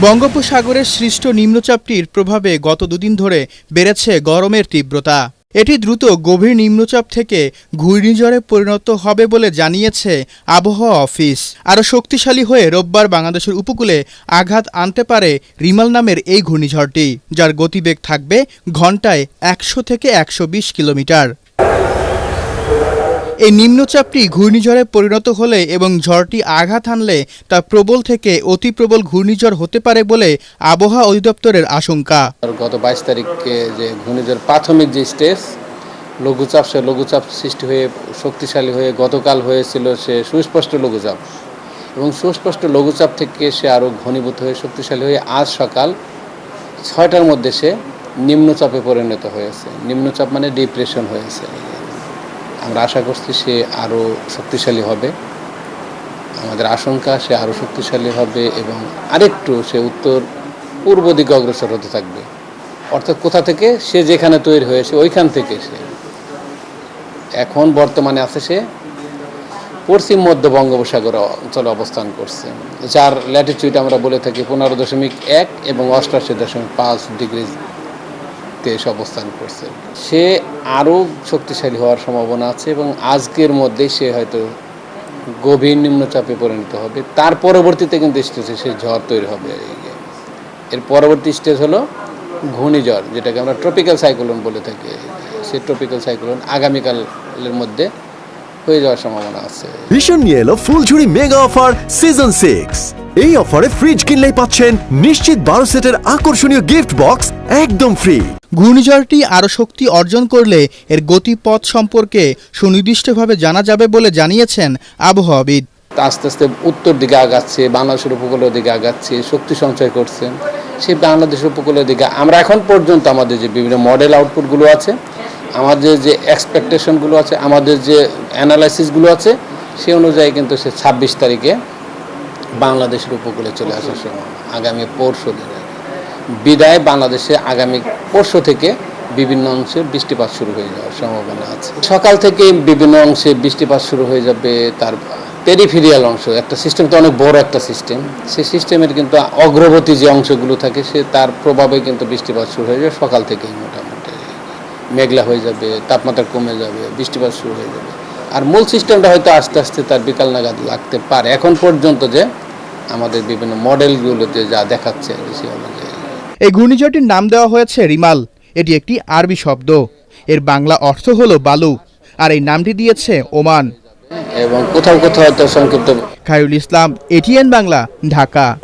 বঙ্গোপসাগরের সৃষ্ট নিম্নচাপটির প্রভাবে গত দুদিন ধরে বেড়েছে গরমের তীব্রতা। এটি দ্রুত গভীর নিম্নচাপ থেকে ঘূর্ণিঝড়ে পরিণত হবে বলে জানিয়েছে আবহাওয়া অফিস। আরও শক্তিশালী হয়ে রোববার বাংলাদেশের উপকূলে আঘাত আনতে পারে রিমাল নামের এই ঘূর্ণিঝড়টি, যার গতিবেগ থাকবে ঘন্টায় একশো থেকে একশো বিশ কিলোমিটার। এই নিম্নচাপটি ঘূর্ণিঝড়ে পরিণত হলে এবং ঝড়টি আঘাত হানলে তা প্রবল থেকে অতি প্রবল ঘূর্ণিঝড় হতে পারে বলে আবহাওয়া অধিদপ্তরের আশঙ্কা। গত বাইশ তারিখে যে ঘূর্ণিঝড় প্রাথমিক যে স্টেজ, লঘুচাপ, সে লঘুচাপ সৃষ্টি হয়ে, শক্তিশালী হয়ে গতকাল হয়েছিল সে সুস্পষ্ট লঘুচাপ। এবং সুস্পষ্ট লঘুচাপ থেকে সে আরও ঘনীভূত হয়ে, শক্তিশালী হয়ে আজ সকাল ছয়টার মধ্যে সে নিম্নচাপে পরিণত হয়েছে। নিম্নচাপ মানে ডিপ্রেশন হয়েছে। আমরা আশা করছি সে আরও শক্তিশালী হবে। আমাদের আশঙ্কা, সে আরও শক্তিশালী হবে এবং আরেকটু সে উত্তর পূর্ব দিকে অগ্রসর হতে থাকবে। অর্থাৎ কোথা থেকে? সে যেখানে তৈরি হয়েছে, ওইখান থেকে সে। এখন বর্তমানে আছে সে পশ্চিম মধ্য বঙ্গোপসাগর অঞ্চলে অবস্থান করছে। যার ল্যাটিটিউড আমরা বলে থাকি পনেরো দশমিক এক এবং অষ্টাশি দশমিক পাঁচ ডিগ্রিতে এসে অবস্থান করছে। সে আরও শক্তিশালী হওয়ার সম্ভাবনা আছে এবং আজকের মধ্যেই সে হয়তো গভীর নিম্নচাপে পরিণত হবে। তার পরবর্তীতে কিন্তু স্টেজে সে ঝড় তৈরি হবে এর পরবর্তী স্টেজ হলো ঘূর্ণিঝড়, যেটাকে আমরা ট্রপিক্যাল সাইক্লোন বলে থাকি। সে ট্রপিক্যাল সাইক্লোন আগামীকালের মধ্যে হয়ে যাওয়ার সম্ভাবনা আছে। ভীষণ নিয়ে এলো Phuljhuri mega offer season six এই অফারে ফ্রিজ কিনলেই পাচ্ছেন নিশ্চিত বারো সেটের আকর্ষণীয় গিফট বক্স একদম ফ্রি ঘূর্ণিঝড়টি আরও শক্তি অর্জন করলে এর গতিপথ সম্পর্কে সুনির্দিষ্টভাবে জানা যাবে বলে জানিয়েছেন আবহাওয়াবিদ। আস্তে আস্তে উত্তর দিকে আগাচ্ছে বাংলাদেশের উপকূলের দিকে আগাচ্ছে শক্তি সঞ্চয় করছে। সেই বাংলাদেশের উপকূলের দিকে আমরা এখন পর্যন্ত আমাদের যে বিভিন্ন মডেল আউটপুটগুলো আছে আমাদের যে এক্সপেকটেশনগুলো আছে আমাদের যে অ্যানালাইসিসগুলো আছে সে অনুযায়ী কিন্তু সে ছাব্বিশ তারিখে বাংলাদেশের উপকূলে চলে আসার সময় আগামী পরশু দিনে। বিদায় বাংলাদেশে আগামী পরশু থেকে বিভিন্ন অংশে বৃষ্টিপাত শুরু হয়ে যাওয়ার সম্ভাবনা আছে। সকাল থেকে বিভিন্ন অংশে বৃষ্টিপাত শুরু হয়ে যাবে তার পেরিফেরিয়াল অংশ। একটা সিস্টেম তো অনেক বড় একটা সিস্টেম সেই সিস্টেমের কিন্তু অগ্রবর্তী যে অংশগুলো থাকে সে তার প্রভাবে কিন্তু বৃষ্টিপাত শুরু হয়ে যাবে সকাল থেকেই মোটামুটি। মেঘলা হয়ে যাবে তাপমাত্রা কমে যাবে বৃষ্টিপাত শুরু হয়ে যাবে। আর মূল সিস্টেমটা হয়তো আস্তে আস্তে তার বিকাল নাগাদ লাগতে পারে। এখন পর্যন্ত যে আমাদের বিভিন্ন মডেলগুলোতে যা দেখাচ্ছে সে অনুযায়ী। এই ঘূর্ণিঝড়টির নাম দেওয়া হয়েছে রিমাল। এটি একটি আরবি শব্দ। এর বাংলা অর্থ হলো বালু আর এই নামটি দিয়েছে ওমান। এবং কোথাও কোথাও সংক্ষিপ্ত খায়রুল ইসলাম এটিএন বাংলা ঢাকা।